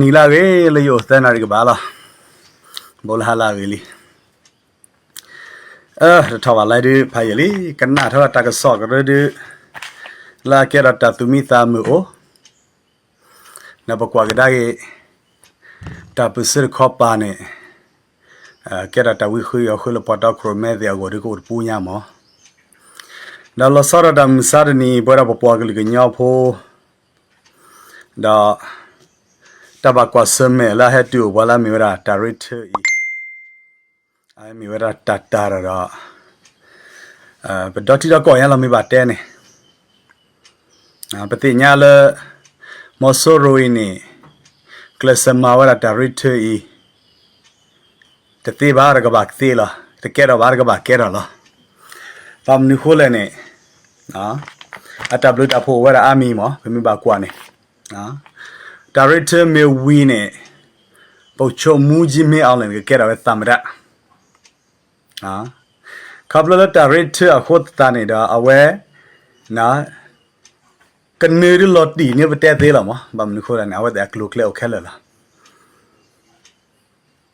နီလာရေလေယောသနာရီကဘာလာဘောလာလာရေလီအဲထောက်ပါလိုက်ဒီဖိုင်လီကနာထောက်တာကဆော့ကရဒီလာကေရတာသူမီတာမှုအိုနဘကွာကဒါကေတာပစရခောပါနေအဲကေရတာဝီခွေရခွေလပတာခရမဲဒီအကိုဒီကိုပူညာမောဒါလဆောရဒမ်စာရနီဘောရပပွားကလေးကညောဖို့ဒါ တဘကွာစမဲလာဟက်တူဝလာမီဝရာတာရစ်ထီအိုင်မီဝရာတတာရရာအဲဘဒတိတော့ကောရလာမီပါတဲနေအာပတိညာလမောဆိုရိုအင်းနေကလစမဝရာတာရစ်ထီတတိဘာရကဘာကတိလာတကဲတော့ဘာရကဘာကဲတော့လားပမ်နူခိုးလည်းနေနော်အတဘလူတာဖို့ဝရာအမီမောဘယ်မိပါကွာနေနော် director မေဝီနဲ့ပုတ်ချုံမူကြီးမေအောင်လည်းကဲတာပဲသမရဟာကပလာတာရက်ထအဟုတ်တာနေတာအဝဲနာကနေရလော်တီနေပတဲ့သေးလားမဘာမနခိုးရနေအဝဲတဲ့ကလုကလေအခဲလလား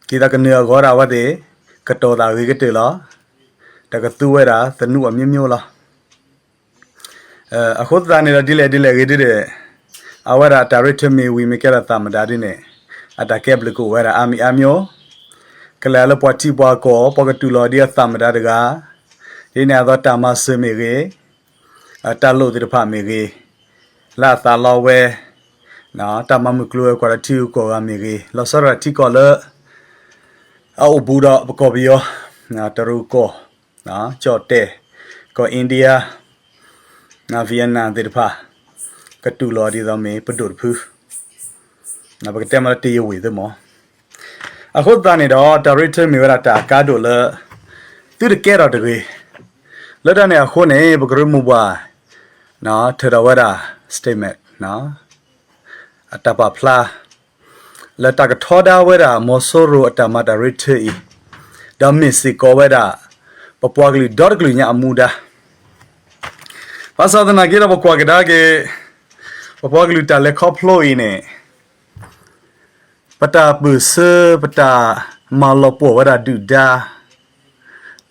ကိတာကနေရောရာဝတဲ့ကတော်တာဝေကတေလားတကသူဝဲတာသနုအမြင့်မျိုးလားအဟုတ်တာနေတာဒီလေဒီလေဒီတဲ့ awara director me we me kera ta madari ne ata kebl ko wara ami amyo kala lo poti bwa ko pokatu lo dia ta madari ga ina do ta ma se me ge ata lo de pha me ge la ta lo we na ta ma mu klo ko ra ti ko ga me ge lo so ra ti ko lo au bu da ko bi yo na taru ko na cho te ko india na vietnam de pha ကတူလော်ဒီသမီပဒုဖူနဘကတဲမတီယဝေသမအခုတန်နေတော့ director မြေဝရတာကားတို့လသူတကဲတော့တကွေလက်တနဲ့အခုနေဘကရမူပါနော်ထရဝရ statement နော်အတပဖလာလက်တကထောဒါဝရမောဆိုရိုအတမ director ဤဒမစ်စီကောဝရပပွားကလေးဒေါ်ကလေးညာအမူဒါဘာသာဒနာကေရဘကွာကဒါကေ ပပကလူတလက်ခေါဖလိုအင်းနဲ့ပတာပစပတာမာလပဝရဒူဒါ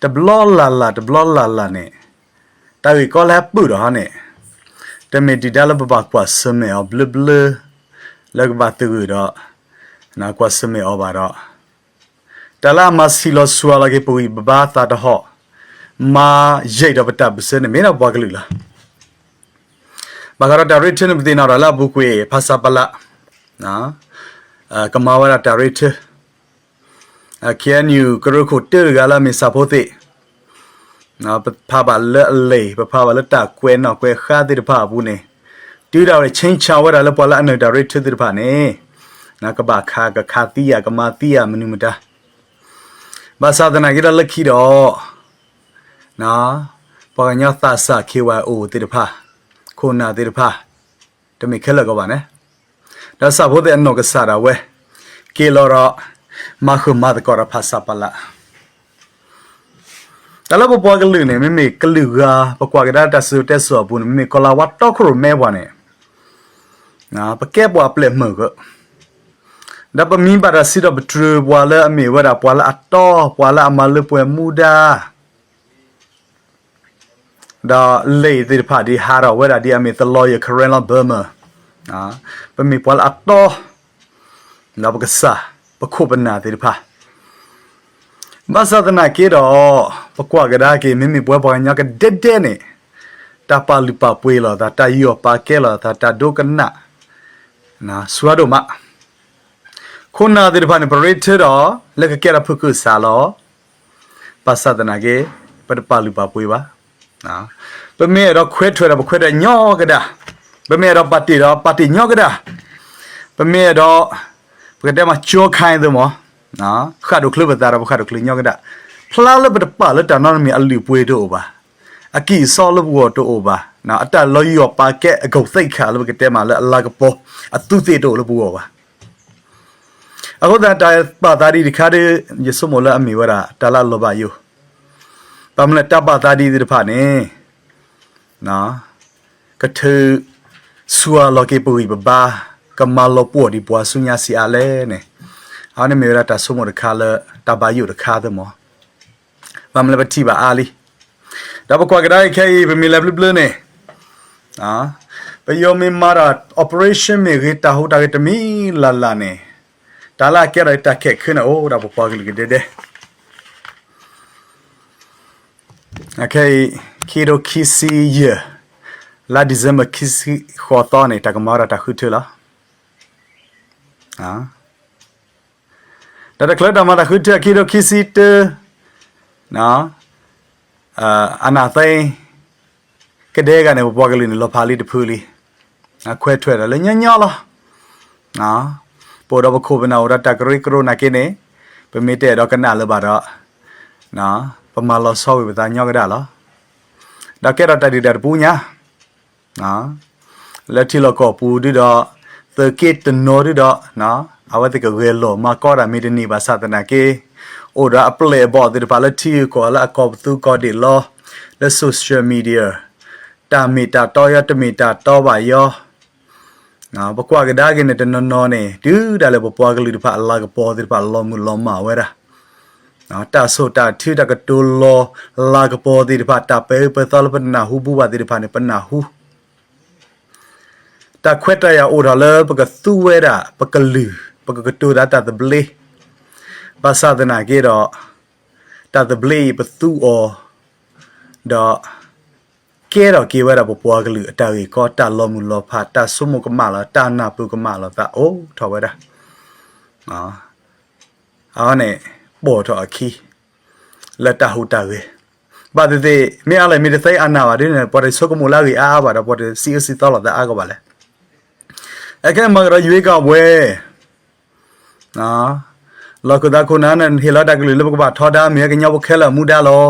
တဘလလာလာတဘလလာလာနဲ့တာဝီကောလာပူတော့နဲ့တမေဒီဒါလဘဘကွာစမေအဘလဘလလက်ဘတူတော့နာကွာစမေအဘာတော့တလာမစီလောဆွာလာကေပူဘဘာတာတော့မာရိတ်တော့ပတာပစနဲ့မင်းတော့ဘွားကလူလား ဘာကတော့ director နဲ့မသိတော့လာဘူးကွေဖာစာပလာနော်အကမာဝရ director အကဲနယူကရခုတေဂလာမီစာဖို့တေနော်ဖာပါလဲလေဖာပါလက်တာကွဲနော်ကွဲခါတဲ့ဖာဘူးနေတူတော်ချင်းချဝရလပေါ်လာအန director တဲ့ဖာနေနာကဘာခါကခါတီယာကမာတီယာမနုမတာဘာသာဒနာကြလက်ခီတော့နော်ပကညသဆာ KYO တဲ့ဖာ ခုနာတေဖာတမိခဲလကပါနဲ့ဒါစဖို့တဲ့အနောကစားရဝဲကေလောရမခုမတ်ကောရဖာစပလာတလဘပွားကလူနေမမေကလူကပကွာကဒါတဆူတက်ဆောဘူးမမေကလာဝတ်တော့ခရမဲဘွားနေနာပကဲဘွားပလက်မကဒါပမင်းပါရစီတော့ဘထရဘွားလာအမေဝရဘွားလာအတော့ဘွားလာအမလပွဲမူဒါ ဒါလေဒီဖာဒီဟာရဝဲဒါဒီအမီတလော်ရခရန်လာဘာမာအာပမီပွာလအတော့နဘကဆာပခုပနာဒီဖာမဆဒနာကေတော့ပကွာကဒါကေမိမိပွဲပွားညာကတက်တဲ့နေတပါလူပါပွေလာတာတယောပါကဲလာတာတဒုကနာနာဆွာဒိုမခုနာဒီဖာနေပရိထတော့လက်ကကဲရဖုကုဆာလောပသဒနာကေပတပါလူပါပွေပါ နော်ပမေတော့ခွဲထွဲတော့ခွဲတော့ညောကဒါပမေတော့ပတ်တီတော့ပတ်တီညောကဒါပမေတော့ပကတဲ့မှာချိုးခိုင်းတယ်မောနော်ခါတော့ကလဘတာတော့ခါတော့ကလညောကဒါဖလာလဘတပါလတနော်မီအလူပွေတော့ပါအကီဆောလဘောတော့ပါနော်အတလောယောပါကဲအကုတ်သိတ်ခါလဘကတဲ့မှာလဲအလာကပေါ်အတုသေးတော့လဘောပါအခုဒါတာပါတာဒီခါတဲ့ယဆုမလအမီဝရာတလာလောပါယော ပမလတပတာဒီဒီဖာနေနော်ကထဆူအလောကေပူဘဘာကမလောပူဒီပွားဆုညာစီအလဲနေအော်နေမေရတာဆုမတခါလတဘာယုတခါသမဘာမလဘတိပါအာလီဒါဘကွာကတိုင်းခဲဘမီလဘလဘလနေအာပယောမီမာရာ operation မေဂတာဟိုတာကတမီလာလာနေဒါလာကဲရတာခက်ခင်းအိုးဒါဘကွာကလေးတဲ့တဲ့ Okay, kiro kisi ye. La December kisi khoto ne takamara ta khutula. Ha. Da da klada ma da khutya kiro kisi te. Na. Uh, ana thai ကတဲ့ကနေဘွားကလေးနဲ့လော်ဖာလေးတဖူးလေးအခွဲထွက်တယ်လေညညလားနော် ပေါ်တော့ခုဘနာရတကရိကရိုနာကိနေပမီတဲ့တော့ကနာလဘာတော့နော်ပမာလောဆောဝေပတာညောကဒါလားဒါကဲရတဒီဒပူညာနော်လက်တီလကောပူဒီတော့သကိတနိုဒီတော့နော်အဝတ်ကဝဲလောမကောရာမီဒနီဘာသတနာကေအိုဒါအပလေဘောဒီပါလက်တီကောလာကောသူကောဒီလောလက်ဆိုရှယ်မီဒီယာတာမီတာတော့ရတမီတာတော့ပါယောနော်ဘကွာကဒါကင်းတဲ့နော်နော်နေဒူးဒါလည်းဘပွားကလေးတဖာအလာကပေါ်ဒီပါလောမှုလောမဝဲတာ နော်တာဆိုတာထီတကတူလောလာကပေါ်ဒီတဖာတာပဲပသလပနာဟုဘူပါဒီတဖာနေပနာဟုတာခွက်တရအိုဒါလပကသူဝဲတာပကလူပကကတူဒါတာတဘလေဘာသာဒနာကေတော့တာတဘလေပသူအောတော့ကဲတော့ကေဝဲတာပပွားကလူအတာကြီးကောတာလောမှုလောဖာတာဆုမကမလာတာနာပုကမလာတာအိုးထော်ဝဲတာနော်အားနဲ့ ပေါ်တော့အခီလက်တာဟူတာဝဲဘာတဲ့မြေအလိုက်မြေတဲ့အနာပါတဲ့ပေါ်တဲ့ဆုကမလာကြီးအားပါတော့ပေါ်တဲ့စီစီတော့လာတဲ့အားကပါလေအခက်မရရွေးကဝဲနော်လောကဒါခုနာနန်ဟီလာတကလူလဘကဘာထော်ဒါမြေကညောဘခဲလာမူဒါလော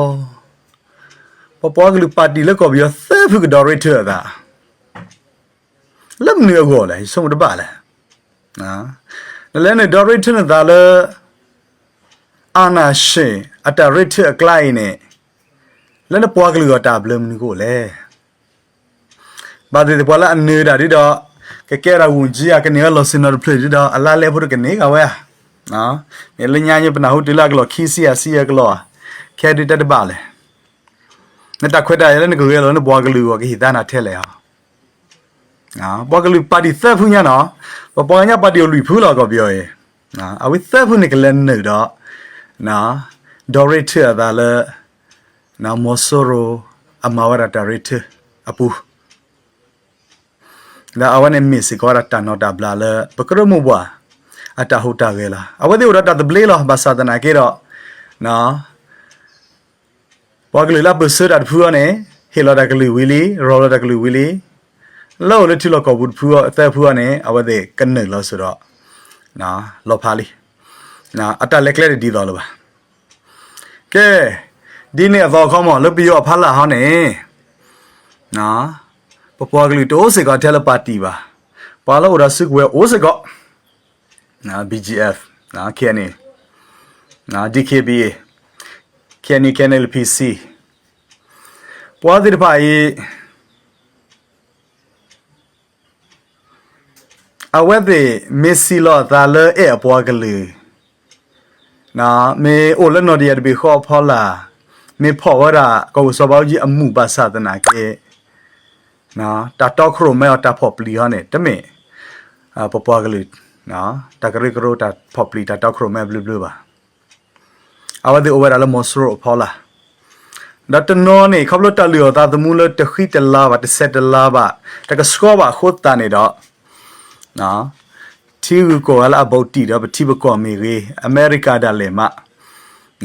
ပပကလူပါတီလကောဘီဆဲဖုကဒေါ်ရထတာလက်မနေကောလေဆုံးတပါလေနော်လည်းနဲ့ဒေါ်ရထနေတာလေ အာနာရှင်အတရထအကလိုက်နဲ့လည်းနပွားကလူတာဘလမနီကိုလေဘာဒီပွာလာနေတာဒီတော့ကဲကဲရာဝန်ကြီးကကနေလောစင်နော်ပလေဒီတော့အလားလဲဖို့ကနေကဝဲနော်မြေလညာညပနာဟုတ်တလကလောခီစီယာစီယာကလောခဲဒီတက်ပါလေနတခွတ်တာရလည်းငကိုရလောနဘွားကလူကဟိတနာထဲလေဟာနော်ဘွားကလူပါတီသက်ဖူးညနော်ဘပွားညပါတီလူဖူးလာကောပြောရေနော်အဝိသက်ဖူးနေကလည်းနေတော့ နော်ဒေါ်ရစ်ထဒါလေနော်မောဆိုရိုအမဝရတာရစ်အပူလာအဝနဲ့မစ်စီကောရတာနော်ဒါဘလာလေပကရမဘွားအတာဟုတ်တာကေလားအဝဒီရတာဒဘလေလာဘာသာဒနာကေတော့နော်ဘွားကလေးလာပစရတ်ဖူအနေဟီလာဒကလူဝီလီရောလာဒကလူဝီလီလောလေတီလကောဘူးဖူအသက်ဖူအနေအဝဒီကနေလို့ဆိုတော့နော်လောဖာလီ နော်အတလက်ကလေးဒီတော့လို့ပါကဲဒီနေ့တော့ခေါမလပြီးတော့ဖာလာဟောင်းနေနော်ပပွားကလေးတိုးစကတယ်လပါတီပါပါလို့ရစစ်ဝဲအိုးစကနော် BGF နော် KNA နော် DKBA KNA KNL PC ပွားတဲ့ပါရေးအဝက်တဲ့မက်ဆီလောသာလဲအဲပွားကလေး နော်မေအိုလနော်ဒီရဘီခေါ်ဖောလာမေဖော်ဝရကောစဘောကြီးအမှုပါသဒနာကေနော်တာတော့ခရိုမဲတာဖော်ပလီဟနဲ့တမေအပပွားကလေးနော်တကရိကရိုတာဖော်ပလီတာတော့ခရိုမဲဘလူးဘလူးပါအဝတ်ဒီအိုဝရလမောစရိုဖောလာဒတ်နော်နေခပ်လို့တလျောတာသမူလတခိတလာပါတဆက်တလာပါတကစကောပါခုတ်တနေတော့နော် တီကူကိုအလာဘောတီတော့ပတိဘကောမီရီအမေရိကဒါလေမ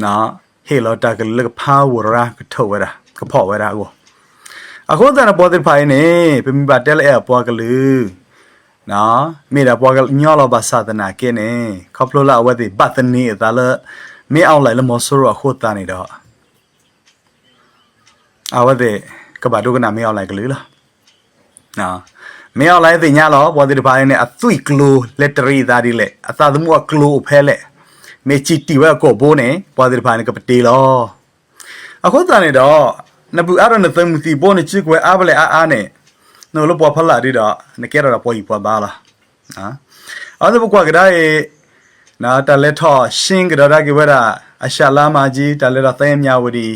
နော်ဟေလောတာကလကဖာဝရာကထောဝရာကဖောဝရာကိုအခုတန်ပေါ်တဲ့ဖိုင်နေပြမပါတဲလဲအပွားကလူနော်မိတာပွားကညောလောပါသဒနာကင်းနေခပ်လို့လာဝတ်ဒီဘတ်တနီဒါလမေအောင်လိုက်လမောဆိုရအခုတန်နေတော့အဝတ်ဒီကဘာဒုကနာမေအောင်လိုက်ကလေးလားနော် မေအောင်လိုက်တဲ့ညလောပေါ်ဒီပိုင်းနဲ့အသွိကလိုလက်တရီသားဒီလေအသာသမှုကလိုဖဲလေမေချီတီဝဲကိုဘိုးနေပေါ်ဒီပိုင်းကပတေလောအခုတန်နေတော့နဘူးအရနသမစီဘောနေချီကွယ်အားပလေအားအားနေနော်လပေါ်ဖလာဒီတော့နကဲရတာပေါ်ကြီးပေါ်ပါလားနော်အဲ့ဒါဘကွာကဒါရေနာတလက်ထောရှင်းကြတော့ကေဝရအရှာလာမကြီးတလက်တော့သဲမြဝတီ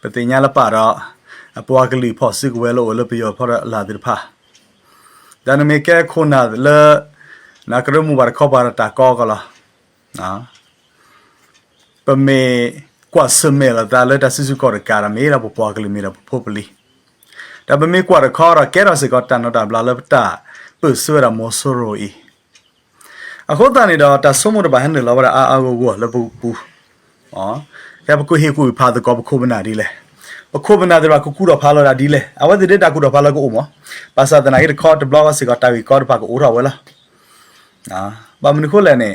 ပတိညာလပါတော့အပွားကလေးဖို့စစ်ကွယ်လို့လို့ပြောဖော်လာတယ်ဖာ ဒါနမေကဲခုနာလေနာကရမှုဘာခောပါတာကောကလာနော်ပမေကွာစမဲလာဒါလက်တဆူကောရကာရမေရာပွားကလေးမေရာဖို့ပလီဒါပမေကွာရခေါ်ရကဲရစကောတန်တော့တာဘလာလပတာပုဆွေရမောဆိုရိုဤအခုတန်နေတော့တဆုမတဘာဟန်လောဘရာအာအာကိုကိုလပူပူอ๋อแค่ปกูเฮกูพาตะกอ ပခုပနာတဲ့ပါကုကူတော့ဖာလော်တာဒီလေအဝဒတဲ့တာကူတော့ဖာလော်ကိုအုံမပါစာတနာရဲ့ court block စကတာဝီ court ပါကိုအိုတာဝဲလားနာဘာမနခိုလဲနဲ့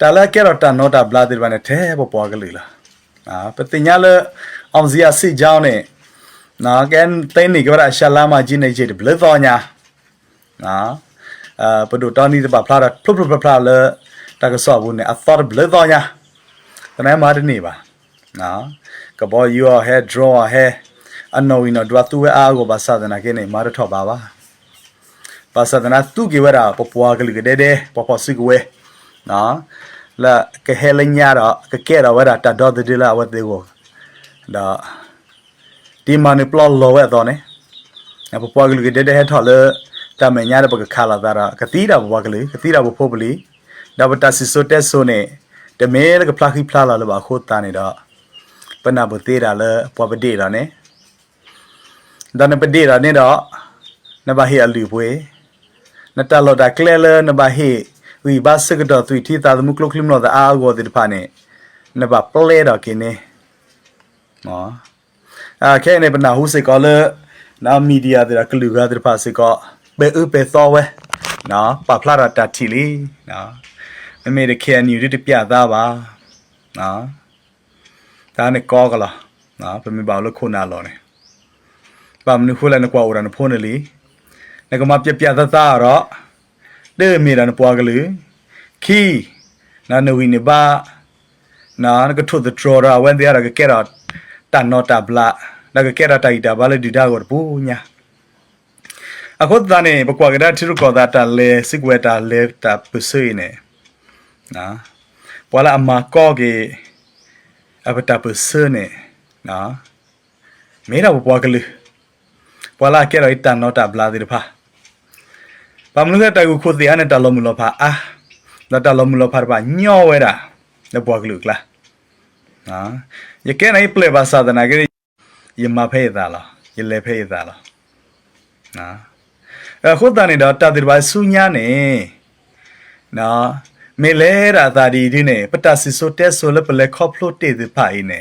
တာလာကဲတော့တာနော်တာဘလာတဲ့ပါနဲ့ထဲပေါ်ပွားကလေးလားနာပတင်ညာလအောင်စီယာစစ်ကြောင်းနဲ့နာကန်တိုင်းနေကြရရှာလာမကြီးနေချေဘလသောညာနာအာပဒိုတော်နီတပါဖလာတာဖလဖလဖလာလဲတာကဆော့ဘူးနဲ့အသောဘလသောညာတနေ့မာတနေ့ပါနော် ကဘော your head draw hair အနော်ဝီနော်ဒွာသူဝဲအားကိုပါစဒနာကိနေမာရထော့ပါပါပါစဒနာသူကေဝရာပပွားကလေးကတဲ့တဲ့ပပစီကဝဲနော်လာကဟဲလညာတော့ကကဲတော့ဝဲတာတတော်တည်းလာဝတ်သေးကိုဒါဒီမနီပလောလောဝဲတော့ ਨੇ ပပွားကလေးကတဲ့တဲ့ဟဲထော်လေတမညာတဲ့ပကခါလာတာကတိတာပပွားကလေးကတိတာပဖို့ပလီဒါပတစီဆိုတက်ဆိုနေတမဲလကဖလာခိဖလာလာလပါခိုးတာနေတော့ပ နာဘသေးတာလေပွားပဒေတာနေဒါနပဒေတာနေတော့နဘဟီအလူပွဲနတလော်တာကလဲလနဘဟီဝီဘာစကတော့သူတီတာမှုကလုကလမလို့အာဂောဒီဖာနေနဘပလဲတော့ကိနေမောအာခဲနေပနာဟုစေကောလနာမီဒီယာတဲ့ကလူကတဲ့ဖာစေကောဘဲဥပေသောဝဲနော်ပပလာတာတီလီနော်မမေတခဲနီရတပြသားပါနော် ဒါနဲ့ကောကလာနော်ပမေပါလို့ခုနာလောနေပမနခုလည်းနကွာဦးရနဖုန်းလေနကမပြပြသားသားတော့တဲ့မေရနပွားကလေးခီနာနဝီနေပါနာနကထုဒထရောရာဝန်တဲ့ရကကဲရတန်နောတာဘလာနကကဲရတိုက်တာဘာလဲဒီတာကိုပူညာအခုတန်းနေပကွာကဒါထီရကောဒါတာလေစစ်ဝဲတာလေတာပဆွေနေနော်ပွာလာအမကောကေ အပတာပဆွေနေနော်မေရာပွားကလေးပွာလာကဲရတန်နောတာဘလာဒီဖာပမလို့တဲ့ကူခုတီအနေတလုံးမလို့ဖာအာဒါတလုံးမလို့ဖာပါညောဝဲတာလက်ပွားကလေးကလားနော်ယကဲနိုင်ပလေဘာသာဒနာကေယမဖေးသားလားယလေဖေးသားလားနော်အခုတန်နေတော့တတိဘာဆူညာနေနော် မေလဲရာသာဒီဒီနေပတစီဆိုတဲဆိုလပလေခေါပလို့တေဒီဖိုင်နေ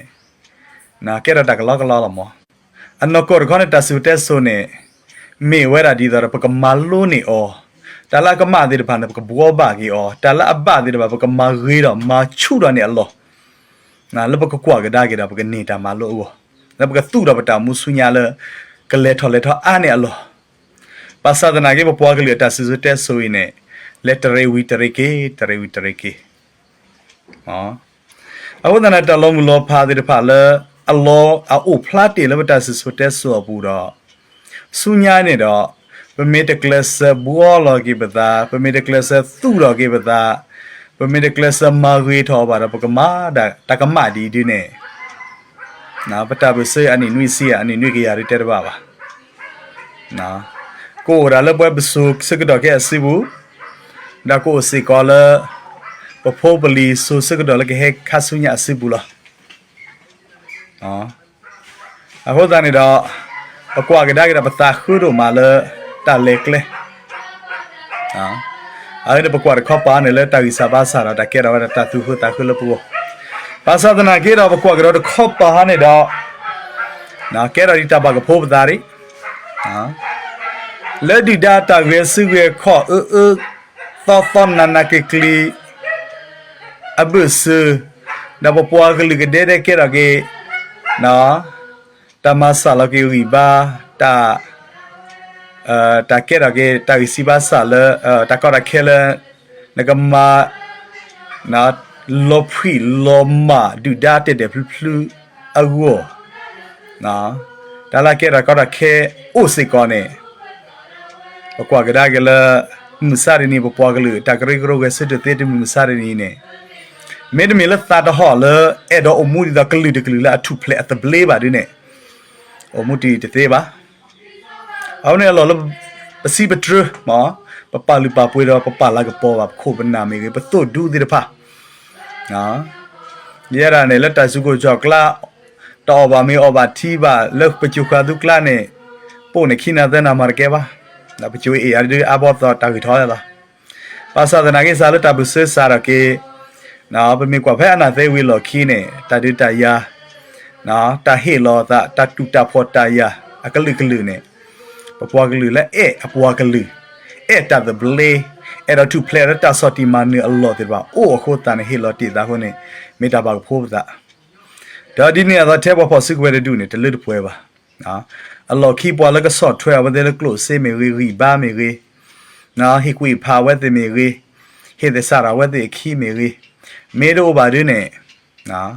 နာကဲရတာကလောကလောလမောအနကောခေါနဲ့တဆူတဲဆိုနေမေဝဲရာဒီတော့ပကမလိုနေအောတလာကမတဲ့ဘာနေပကဘောဘာကြီးအောတလာအဘတဲ့ဘာပကမရေတော့မချူတော့နေအလောနာလပကကွာကဒါကဒါပကနေတာမလို့အောလပကသူ့တော့ပတာမူဆုညာလကလေထော်လေထော်အားနေအလောပါစာဒနာကေပပွားကလေးတဆူတဲဆိုရင် lettere we tere ke tere we tere ke ဟောအခုတနတလုံးမလောဖာတဲ့ဖာလေအလောအိုဖလာတေလဘတာဆဆိုတက်ဆိုဘူးတော့ဆူညာနေတော့ပမေတကလစဘောလောကိပတာပမေတကလစသူလောကိပတာပမေတကလစမာဂေထောပါတော့ပကမာဒါတကမဒီဒီနေနာပတာပစေအနိနွိစီအနိနွိကရတဲ့ပါပါနာကိုရလပွဲပစုစကတော့ကဲစီဘူး ဒါကိုစီကောလပဖိုးပလီဆူစကတော့လည်းဟဲခါဆုညာစီဘူးလားနော်အခုတန်းနေတော့အကွာကဒါကပတာခုတို့မာလတာလက်ကလေဟာအဲ့ဒါပကွာခေါပါနေလေတာဝီစာဘာစာရတာကဲတော့တာသူဟတာခုလပူပါသဒနာကေတော့ပကွာကတော့ခေါပါနေတော့နာကဲတော့ဒီတဘကဖိုးပတာရီဟာလက်ဒီဒတာဝဲစုဝဲခေါအအ တောတောနာနာကကလီအဘစဒါပပွားကလေးကတဲ့တဲ့ကဲရကေနော်တမဆာလကေဝီဘာတာအဲတာကဲရကေတာစီဘာဆာလအဲတာကောရခဲလနကမနော်လောဖီလောမဒူဒါတဲ့တဲ့ဖလူဖလူအဝောနော်ဒါလာကဲရကောရခဲအိုစေကောနေဘကွာကဒါကလေး မစရနေပပွားကလေးတကရီကရောကစစ်တဲ့တဲ့မစရနေနေမေဒမီလသတာဟော်လေအဲ့တော့အမှုဒီတကလူတကလူလာအထုဖလက်အတပလေးပါဒီနဲ့အမှုဒီတသေးပါအောင်းနေလောလပစီပထရမပပလူပပွေတော့ပပလာကပေါ်ပါခိုးပနာမေကပသွဒူဒီတဖာနော်ရရနဲ့လက်တဆုကိုကြောက်ကလာတော်ပါမေဩပါတီပါလောက်ပချူခါဒုကလာနဲ့ပို့နေခိနာသနာမာကေပါ နာပချူအေအဒီအဘောတော့တာဂီထောရလားပါစာဒနာကေစာလတဘဆစာရကေနော်ပမေကွာဖဲအနာသေးဝီလော်ခီနေတာဒိတယာနော်တာဟေလောတာတတူတာဖောတာယာအကလိကလူနေပပွားကလူလဲအဲအပွားကလူအဲတာဒဘလေအဲ့တော့ to play တာစော်တီမနီအလောတဲ့ပါအိုအခုတန်ဟေလော်တီဒါခုနေမေတာပါဖို့တာဒါဒီနေ့တော့ထဲပေါ်ဖို့စစ်ဝဲတူနေတလူတပွဲပါနော် အလော်ခီပွားလကဆော့ထွဲဝတဲ့ကလို့စေမေရီရီဘာမေရီနော်ဟိကွေဖာဝဲတဲ့မေရီဟေတဲ့ဆရာဝဲတဲ့ခီမေရီမေတို့ပါဒင်းနေနော်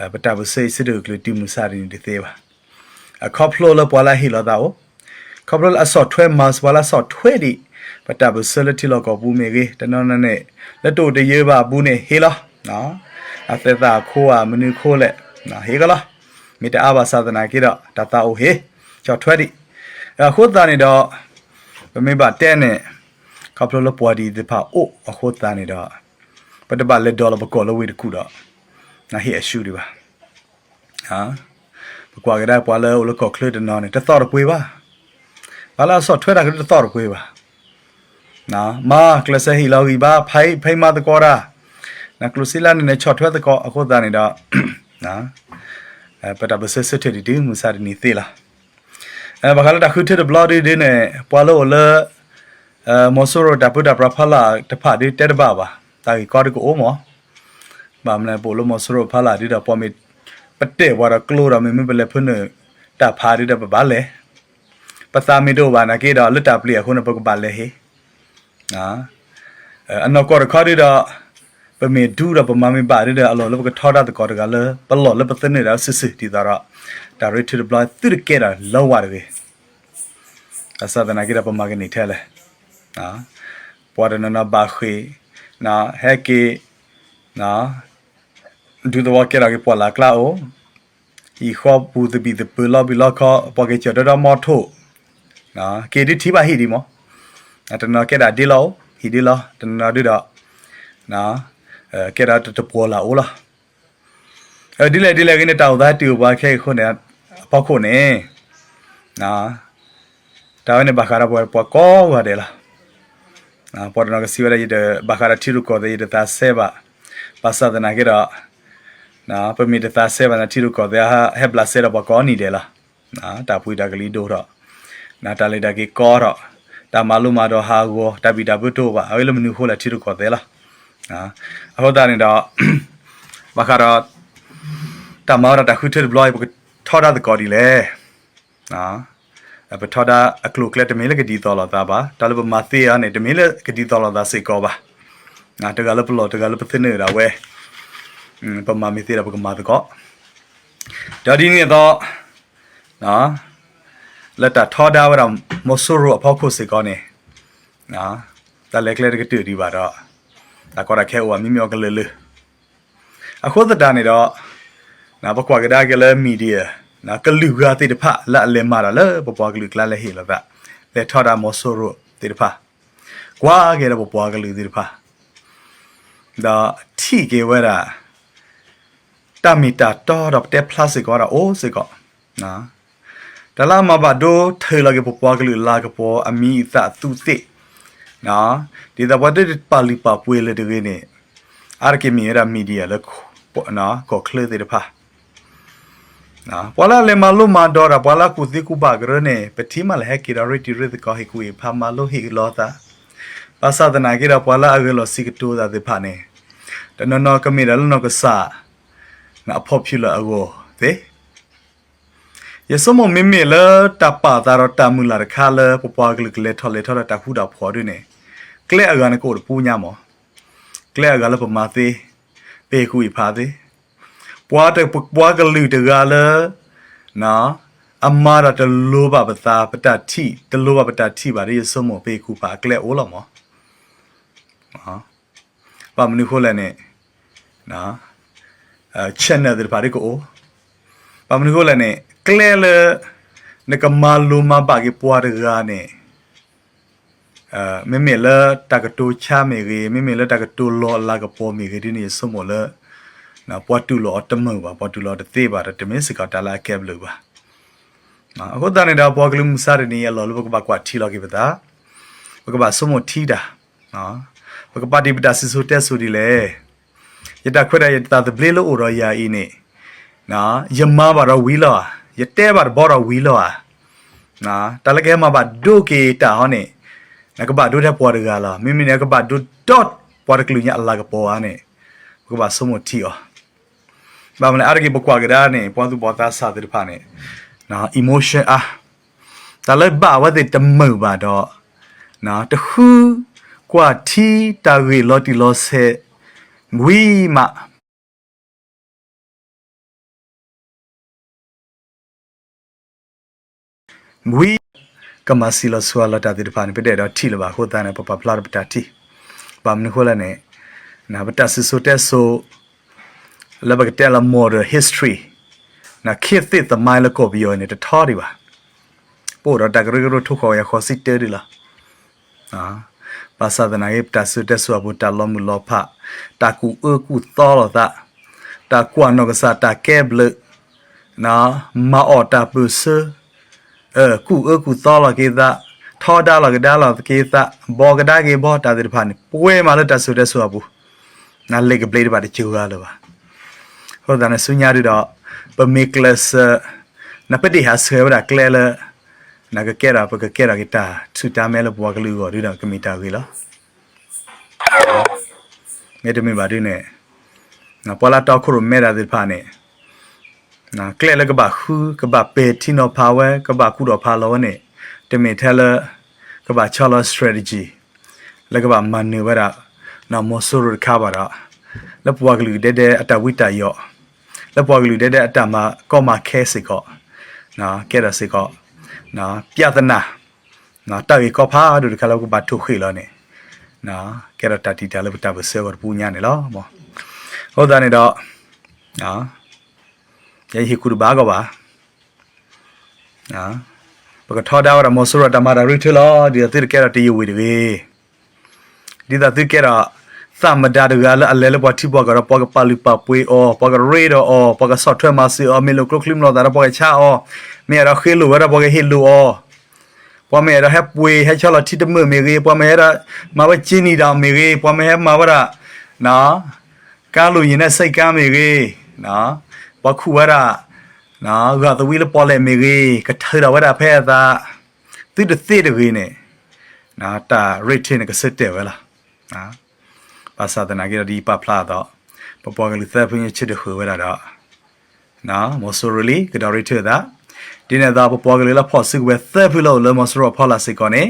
အပတာဘဆေးစစ်တို့ကလေးတီမူစာရင်ဒီသေးပါအခေါပလိုလပွာလာဟီလာတော့ခေါပလိုအဆော့ထွဲမတ်ဝါလာဆော့ထွဲဒီပတာဘဆလတီလောကပူမေကြီးတနော်နဲ့လက်တို့တရေပါဘူးနေဟေလာနော်အသက်သာခိုးอ่ะမနူခိုးလက်နော်ဟေကလား မိတအဘာသာသနာကိတော့တတအိုဟေကျော်ထွဲဒီအခုတန်နေတော့ဗမေပါတဲ့နဲ့ခေါပလိုလပွာဒီဒီဖာအိုအခုတန်နေတော့ပတပါလက်ဒေါ်လာပကောလဝေတခုတော့နာဟိအရှူဒီပါဟာပကွာကြတဲ့ပွာလဲလကောကလဒနော်နဲ့တသော်ပွေပါဘာလာဆော့ထွဲတာကတသော်ပွေပါနာမာကလဆဟီလောဂီပါဖိုင်ဖိုင်မတကောရာနာကလုစီလာနဲ့ချော့ထွဲတကောအခုတနေတော့နာအဲ ပတဘဆဆထဒီဒီမူစာဒီနီသေးလားအဲဘာကလာတခုထတဲ့ဘလော့ဒီဒီနဲ့ပွာလို့လဲအဲမော်ဆိုရတပုဒပရဖလာတဖာဒီတက်တပါပါတာကြီးကောဒီကိုအိုမောဘာမလဲပိုလို့မော်ဆိုရဖလာဒီတော့ပေါ်မီပတဲ့ဝါရကလိုရမမဘလဲဖုန်တဖာဒီတော့ဘာလဲပသမီတို့ဘာနာကေတော့လွတ်တာပလီအခုနပကပါလဲဟေနော်အနော်ကောရခါဒီတော့ပ မေဒူရပမမေပါရတဲ့အလောလဘကထောတာတကောတကလပလောလပသနေရစစ်စစ်ဒီတော့ဒါရထဘလသူရကေတာလောဝရကေအစဒနာကေရပမကနေထဲလဲနော်ပေါ်ရနနာဘာခေနော်ဟဲကေနော်ဒူတော့ကေရာကေပေါ်လာကလာအိုဤခေါပူတဘီတပလဘီလခပေါ်ကေချဒရမထိုနော်ကေဒီတီပါဟီဒီမောအတနော်ကေဒါဒီလောဟီဒီလောတနော်ဒီတော့နော် အဲကေရာတပေါ်လာအိုလားအဲဒီလေဒီလေကနေတောက်သားတူပါခဲခုနေပေါခုနေနော်တာဝနေဘာခါရာပေါ်ပေါ်ကောပါတယ်လားနော်ပေါ်တော့ကစီဝရရတဲ့ဘာခါရာတီရုကောတဲ့ရတဲ့သားဆဲပါပါစဒနာကေတော့နော်ပမီတသားဆဲပါနာတီရုကောတဲ့ဟာဟက်ဘလာဆဲတော့ပေါ်ကောနေတယ်လားနော်တာပွေတာကလေးတို့တော့နာတာလေတာကေကောတော့တာမလုံးမတော့ဟာကိုတပီတာဘုတို့ပါအဲလိုမနူခိုးလာတီရုကောတဲ့လား နော်အခုတာနေတော့ဘာခါတော့တာမောရတာခုထဘလော့ဘထော်တာကောဒီလေနော်အပထော်တာအကလုကလက်တမီလကဒီတော်လာတာပါတာလဘမသေးရနေတမီလကဒီတော်လာတာစိတ်ကောပါငါတကလည်းဘလော့တကလည်းပသနေရဝဲอืมပမာမီသေးရပကမာတကောဒါဒီနေတော့နော်လက်တာထော်တာဝရမဆိုရအဖောက်ခုစိတ်ကောနေနော်တလက်ကလေးကတူဒီပါတော့ ဒါကောရခဲဝမီမြောကလေးလေအခုသတာနေတော့နာဘကွာကဒါကလေးမီဒီယာနာကလူကတိတဖလာလေမာလာလေပပွားကလူကလာလေဟီလာဗလေထော်တာမဆိုရတိတဖကွာကဲတော့ပပွားကလူတိတဖဒါထိကေဝရာတမီတာတော်တော့တဲ့ plus ကောတာအိုးစကောနော်တလာမဘဒိုထေလာကေပပွားကလူလာကပေါ်အမီသသူတိ နော်ဒီတော့ဘာတဲ့ပါလီပါပွေလေတွေနေအာကေမီရာမီဒီယာလေပေါ်နော်ကိုခလေတဲ့ဖာနော်ပေါ်လာလေမလုမာဒေါ်ရာပေါ်လာကုတိကုပါဂရနေပတိမလဟက်ကီရာရီတီရစ်ကောဟီကူဖာမလုဟီလောတာပါသဒနာကေရာပေါ်လာအဂလောစီကတူတာဒီဖာနေတနနောကမီရလနောကစာနာ popular အကိုသေယစမမမေလတပါတာရတမူလာခါလပပွားကလကလေထော်လေထော်တာဖူတာဖော်ရနေ ကလေအကန်ကိုပူညာမောကလေအကလပမာသေးပေကူဖာသေးပွားတဲ့ပွားကလူတကလနော်အမာရတလောဘပတာပတတိတလောဘပတတိပါရေစမောပေကူပါကလေအိုလောမောဟာပါမနုခိုလည်းနဲ့နော်အဲ channel တွေပါရေကိုပါမနုခိုလည်းနဲ့ကလေလေနကမာလူမပါကေပွားရကနေ အဲမေမေလာတကတူချာမေရေမေမေလာတကတူလောလာကပေါ်မေရေဒီနေစမောလာနော်ပွားတူလောတမပါပွားတူလောတသေးပါတမင်းစကတလာကဲဘလူပါနော်အခုတန်နေတာပေါ်ကလူမစားရနေရလောလဘကဘကွာထီလောကိပတာဘကဘစမထီတာနော်ဘကပတိပတာစစ်ဆိုတက်ဆိုဒီလေယတခွရယတတဘလေလိုအော်ယာအင်းနေနော်ယမဘာရဝီလောယတဲဘာဘောရဝီလောနော်တလကဲမှာဘာဒုကေတာဟောနေ နကဘဒုတဲ့ပေါ်ရကလာမိမိနကဘဒု dot ပေါ်ကလူညအလာကပေါ်အားနေဘကဘစမထီအောဘာမလဲအရကေဘကွာကဒါနေပေါ်သူပေါ်သားစားတဲ့ဖာနေ နော် emotion อ่ะแต่เลยบ่าว่าแต่ตะมือบ่าดอกနော်တခုกว่าทีตาရီလော်တီလော်ဆေဝီမဝီ ကမစီလဆွာလတာဒီဖာနေပြတဲ့တော့ထီလပါခိုးတန်းနေပပဖလာပတာတီဘာမနခိုလာနေနာပတာဆဆိုတက်ဆိုလဘကတဲလာမော်ဒ history နာခေတ်သစ်သမိုင်းလကောပြီးရနေတထော်ဒီပါပို့တော့တကရကရထုတ်ခေါ်ရခေါ်စစ်တဲဒီလားအာပါစာဒနာယေတဆူတက်ဆူအဘူတလောမူလောဖတာကူအကူသောလတာတာကွာနောကစားတာကဲဘလနာမာအော်တာပူဆ အဲကူအကူသောလကေတာထောဒါလကဒါလကေတာဘောကဒါကေဘောတာဒီဖာနေပွဲမာလတဆူတက်ဆူအဘူနာလေကဘလေးပါတချူရလောပါဟောဒါနဲ့ဆုညာရီတော့ပမေကလစနပတိဟာဆွဲရကလဲလနာကကဲရာပကကဲရာကတာသူတာမဲလဘွားကလူရောဒီတော့ကမီတာကြီးလားငဲ့တမင်ပါဒီနဲ့နာပေါ်လာတော့ခုရမဲရာဒီဖာနေ နာကလဲလကဘာခူကဘာပေတီနိုပါဝဲကဘာကူတော့ဖာလောနဲ့တမင်ထဲလကဘာချောလ strategy လကဘာမန်နေဝရာနာမောဆိုရခါပါရာလဘွားကလူတဲ့တဲ့အတဝိတယောလက်ပေါ်ကလူတဲ့တဲ့အတမကောမခဲစိကောနော်ကဲရစိကောနော်ပြဒနာနော်တောက်ရကောဖာဒုခလောက်ဘာထုခိလောနေနော်ကဲရတတိတလည်းတဘဆေဝပူညာနေလောမောဟုတ်တယ်နေတော့နော် ယေဟိကုဘာကောပါနော်ဘကထောဒါဝရမောဆရတမရာရိထလောဒီတိကဲရတယဝီဒီဒီတာတိကဲရသမဒါဒဂါလအလဲလပတိဘောကရပကပလီပပွေအောပကရေဒအောပကဆော့ထွဲမစီအောမီလိုကလကလမ်လောဒါရပကချာအောမေရခေလူဝရပကဟီလူအောပမေရဟပွေဟချလတိတမမေရေပမေရမဝချင်းနီတောင်မေရေပမေမဝရနော်ကားလူရင်နဲ့စိတ်ကားမေရေနော် ပခုဝရနော်ကသဝီလပေါ်လေမေရေကထရဝရဖဲတာတိတသိတကေနဲ့နော်တာရိတ်ထင်းကစစ်တယ်ဝဲလားနော်ပါစာတနာကြဒီပပလာတော့ပပကလူသဖင်းချစ်တဲ့ခွေဝဲတာတော့နော်မော်ဆိုရလီကဒါရီထတာဒီနေ့တော့ပပကလေးလာဖော့စစ်ဝဲသဖလို့လမော်ဆိုရဖော်လာစစ်ကောနေ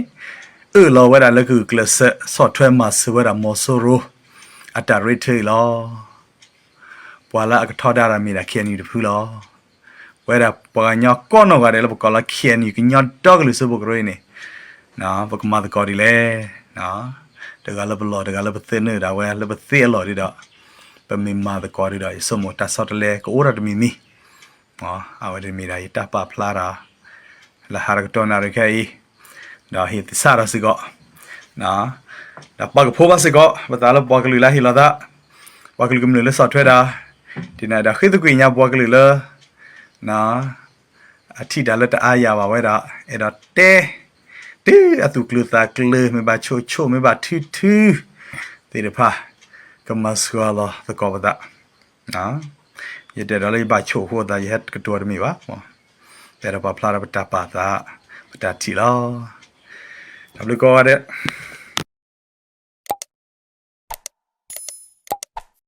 အလောဝဲတာလကုကလဆတ်ဆော့ထွဲမဆဝဲတာမော်ဆိုရအတာရီထလော ပွာလာအကထောဒါရမီလာခဲနီတဖူလောဝဲတာပကညကောနောကလည်းပကလာခဲနီကညတော့ကလူစဘကရင်းနေနော်ပကမတ်ကောဒီလေနော်တကလည်းဘလောတကလည်းပသိနေတာဝဲလည်းပသိလော်ဒီတော့ပမီမာတကောဒီတော့စမတဆော့တလေကိုရတမီမီဟောအဝဒမီရာတပဖလာရာလာဟာရကတော်နာရခဲဤတော့ဟိတစားရစီကောနော်ဒါပကဖိုးပါစီကောဘတာလပကလူလာဟီလာဒါပကလူကမလူဆော့ထွဲတာ ဒီနာဒါခိတကွေညာပကလူလာနော်အထီဒါလက်တအားရပါဝဲတာအဲ့တော့တဲတေအတူကလူတာကလေမဘာချိုချိုမဘာထူထူတေရဖာကမစကွာလာသကောဗဒနော်ရတဲ့တော့လေးဘာချိုဟိုတာရဟတ်ကတော်မီပါမောတေရပါဖလာရပတာပါတာပတာတီလော W ကောရတဲ့